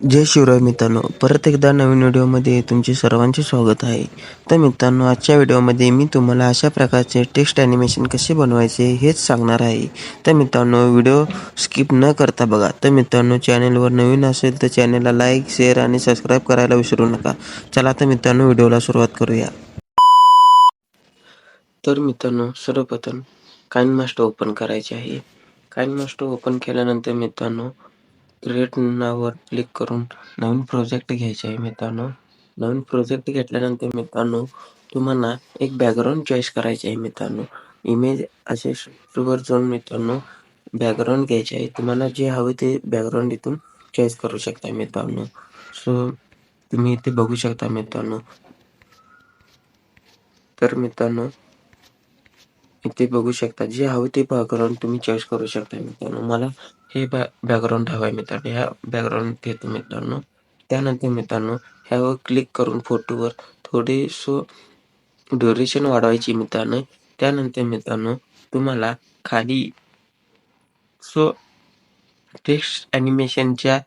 जय शिवराय मित्रांनो. परत एकदा नवीन व्हिडिओमध्ये तुमचे सर्वांचे स्वागत आहे. तर मित्रांनो आजच्या व्हिडिओमध्ये मी तुम्हाला अशा प्रकारचे टेक्स्ट ॲनिमेशन कसे बनवायचे हेच सांगणार आहे. तर मित्रांनो व्हिडिओ स्किप न करता बघा. तर मित्रांनो चॅनलवर नवीन असेल तर चॅनलला लाईक शेअर आणि सबस्क्राईब करायला विसरू नका. चला तर मित्रांनो व्हिडिओला सुरुवात करूया. तर मित्रांनो सर्वप्रथम काइन मास्टर ओपन करायचे आहे. काइन मास्टर ओपन केल्यानंतर मित्रांनो क्रिएट नावावर क्लिक करून नवीन प्रोजेक्ट घ्यायचे आहे मित्रांनो. नवीन प्रोजेक्ट घेतल्यानंतर मित्रांनो तुम्हाला एक बॅकग्राऊंड चॉईस करायचे आहे मित्रांनो. इमेज असे वर जाऊन मित्रांनो बॅकग्राऊंड घ्यायचे आहे. तुम्हाला जे हवे ते बॅकग्राऊंड इथून चॉईस करू शकता मित्रांनो. सो तुम्ही इथे बघू शकता मित्रांनो. तर मित्रांनो इथे बघू शकता जे हवं ते बॅकग्राऊंड तुम्ही चॉईस करू शकता मित्रांनो. मला हे बॅ बॅकग्राऊंड हवं आहे मित्रांनो. ह्या बॅकग्राऊंड घेतो मित्रांनो. त्यानंतर मित्रांनो ह्यावर क्लिक करून फोटोवर सो ड्युरेशन वाढवायची मित्रांनो. त्यानंतर मित्रांनो तुम्हाला खाली सो टेक्स्ट ॲनिमेशनच्या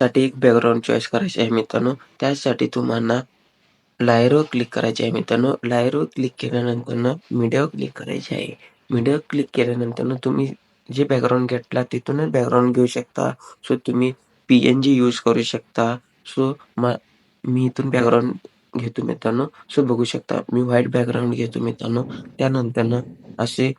साठी एक बॅकग्राऊंड चॉईस करायचे आहे मित्रांनो. त्यासाठी तुम्हाला लायरो क्लिक करायचे आहे मित्रांनो. लायरो क्लिक केल्यानंतर मीडियावर क्लिक करायचे आहे. मीडियावर क्लिक केल्यानंतर तुम्ही जे बॅकग्राऊंड घेतला तिथूनच बॅकग्राऊंड घेऊ शकता. सो तुम्ही पी एन जी यूज करू शकता. सो मी इथून बॅकग्राऊंड घेतो मित्रांनो. सो बघू शकता. मी व्हाईट बॅकग्राऊंड घेतो मित्रांनो. त्यानंतर असे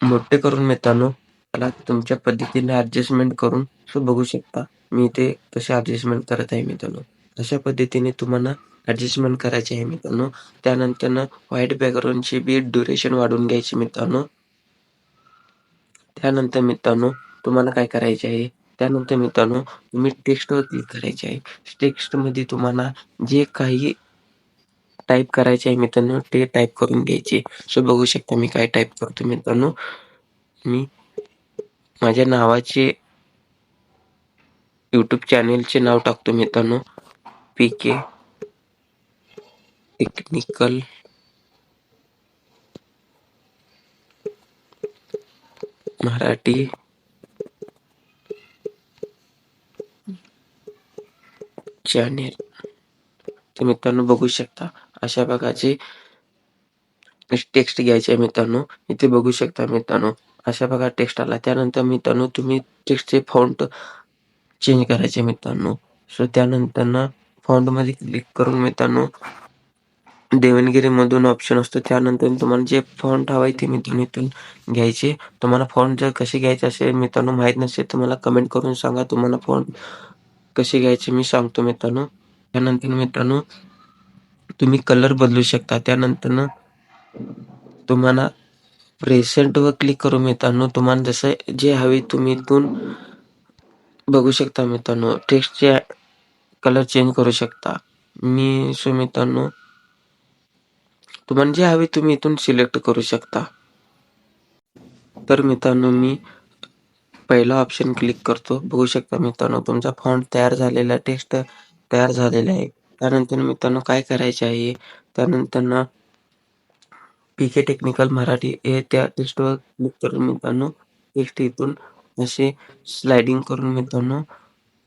मोठे करून मित्रांनो त्याला तुमच्या पद्धतीने ॲडजस्टमेंट करून सो बघू शकता. मी ते तसे ॲडजस्टमेंट करत आहे मित्रांनो. अशा पद्धतीने तुम्हाला ॲडजस्टमेंट करायचे आहे मित्रांनो. त्यानंतर व्हाईट बॅकग्राऊंडची बी ड्युरेशन वाढवून घ्यायची मित्रांनो. त्यानंतर मित्रांनो तुम्हाला काय करायचे आहे? त्यानंतर मित्रांनो तुम्ही टेक्स्टवर क्लिक करायचे आहे. टेक्स्टमध्ये तुम्हाला जे काही टाईप करायचे आहे मित्रांनो ते टाईप करून घ्यायचे. सो बघू शकता मी काय टाईप करतो मित्रांनो. मी माझ्या नावाचे यूट्यूब चॅनेलचे नाव टाकतो मित्रांनो. P technical Marathi. चॅनेल. तर मित्रांनो बघू शकता अशा प्रकारचे टेक्स्ट घ्यायचे आहे मित्रांनो. इथे बघू शकता मित्रांनो अशा प्रकार टेक्स्ट आला. त्यानंतर मित्रांनो तुम्ही टेक्स्टचे फॉन्ट चेंज करायचे मित्रांनो. सो त्यानंतर फॉन्टमध्ये क्लिक करून मित्रांनो देवणगिरीमधून ऑप्शन असतो. त्यानंतर तुम्हाला जे फॉन्ट हवाय ते मित्रांनो इथून घ्यायचे. तुम्हाला फॉन्ट जर कसे घ्यायचे असेल मित्रांनो माहीत नसेल तर मला कमेंट करून सांगा. तुम्हाला फॉन्ट कसे घ्यायचे मी सांगतो मित्रांनो. त्यानंतर मित्रांनो तुम्ही कलर बदलू शकता. त्यानंतर तुम्हाला प्रेसेंटवर क्लिक करून मित्रांनो तुम्हाला जसं जे हवे तुम्ही इथून बघू शकता मित्रांनो. टेक्स्टचे कलर चेंज करू शकता. मी सो मित्रांनो तुम्हाला जे हवे तुम्ही इथून सिलेक्ट करू शकता. तर मित्रांनो मी पहिला ऑप्शन क्लिक करतो. बघू शकता मित्रांनो तुमचा फॉन्ट तयार झालेला टेक्स्ट तयार झालेला आहे. त्यानंतर मित्रांनो काय करायचे आहे? त्यानंतर पी के टेक्निकल मराठी हे त्या टेक्स्टवर क्लिक करून मित्रांनो टेक्स्ट इथून असे स्लायडिंग करून मित्रांनो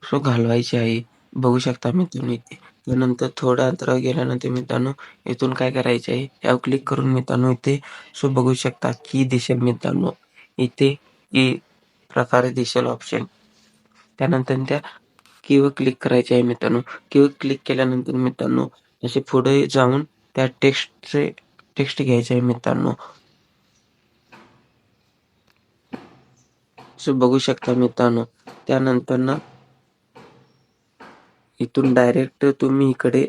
सो घालवायचे आहे. बघू शकता मित्रांनो इथे त्यानंतर थोडं अंतरावर गेल्यानंतर मित्रांनो इथून काय करायचे आहे? यावर क्लिक करून मित्रांनो इथे सो बघू शकता की दिसेल मित्रांनो इथे की प्रकारे दिसेल ऑप्शन त्यानंतर त्या किंवा क्लिक करायचे आहे मित्रांनो. किंवा क्लिक केल्यानंतर मित्रांनो असे पुढे जाऊन त्या टेक्स्टचे टेक्स्ट घ्यायचे आहे मित्रांनो. सो बघू शकता मित्रांनो त्यानंतर ना इथून डायरेक्ट तुम्ही इकडे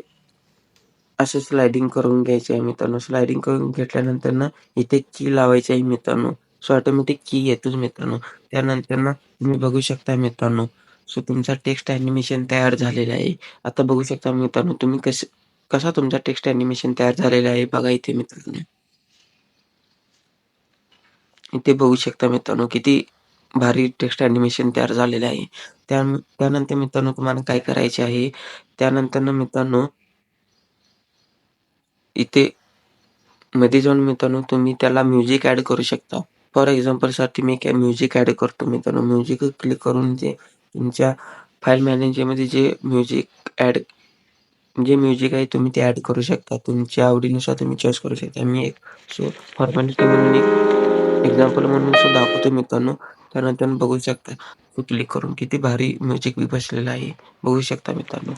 असं स्लायडिंग करून घ्यायचे आहे मित्रांनो. स्लायडिंग करून घेतल्यानंतर ना इथे की लावायची आहे मित्रांनो. सो ऑटोमॅटिक की येतोच मित्रांनो. त्यानंतर ना तुम्ही बघू शकता मित्रांनो. सो तुमचा टेक्स्ट ॲनिमेशन तयार झालेला आहे. आता बघू शकता मित्रांनो तुम्ही कस कसा तुमचा टेक्स्ट ॲनिमेशन तयार झालेला आहे बघा इथे मित्रांनो. इथे बघू शकता मित्रांनो किती भारी टेक्स्ट ॲनिमेशन तयार झालेलं आहे. त्या त्यानंतर मित्रांनो तुम्हाला काय करायचे आहे? त्यानंतर मित्रांनो इथे मध्ये जाऊन मित्रांनो तुम्ही त्याला म्युझिक ॲड करू शकता. फॉर एक्झाम्पलसाठी मी काय म्युझिक ॲड करतो मित्रांनो. म्युझिक क्लिक करून ते तुमच्या फाईल मॅनेजरमध्ये जे म्युझिक ॲड जे म्युझिक आहे तुम्ही ते ॲड करू शकता. तुमच्या आवडीनुसार तुम्ही चॉईस करू शकता. मी एक सो फॉर्मॅलिटी म्हणून एक एक्झाम्पल म्हणून सुद्धा दाखवतो मित्रांनो. त्यानंतर बघू शकता क्लिक करून किती भारी म्युझिक बी बसलेलं आहे. बघू शकता मित्रांनो.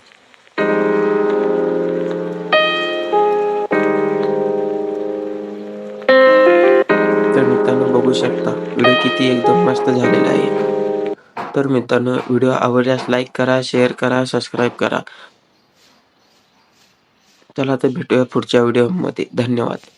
तर मित्रांनो बघू शकता व्हिडिओ किती एकदम मस्त झालेला आहे. तर मित्रांनो व्हिडिओ आवडल्यास लाईक करा शेअर करा सबस्क्राईब करा. चला तर भेटूया पुढच्या व्हिडिओमध्ये. धन्यवाद.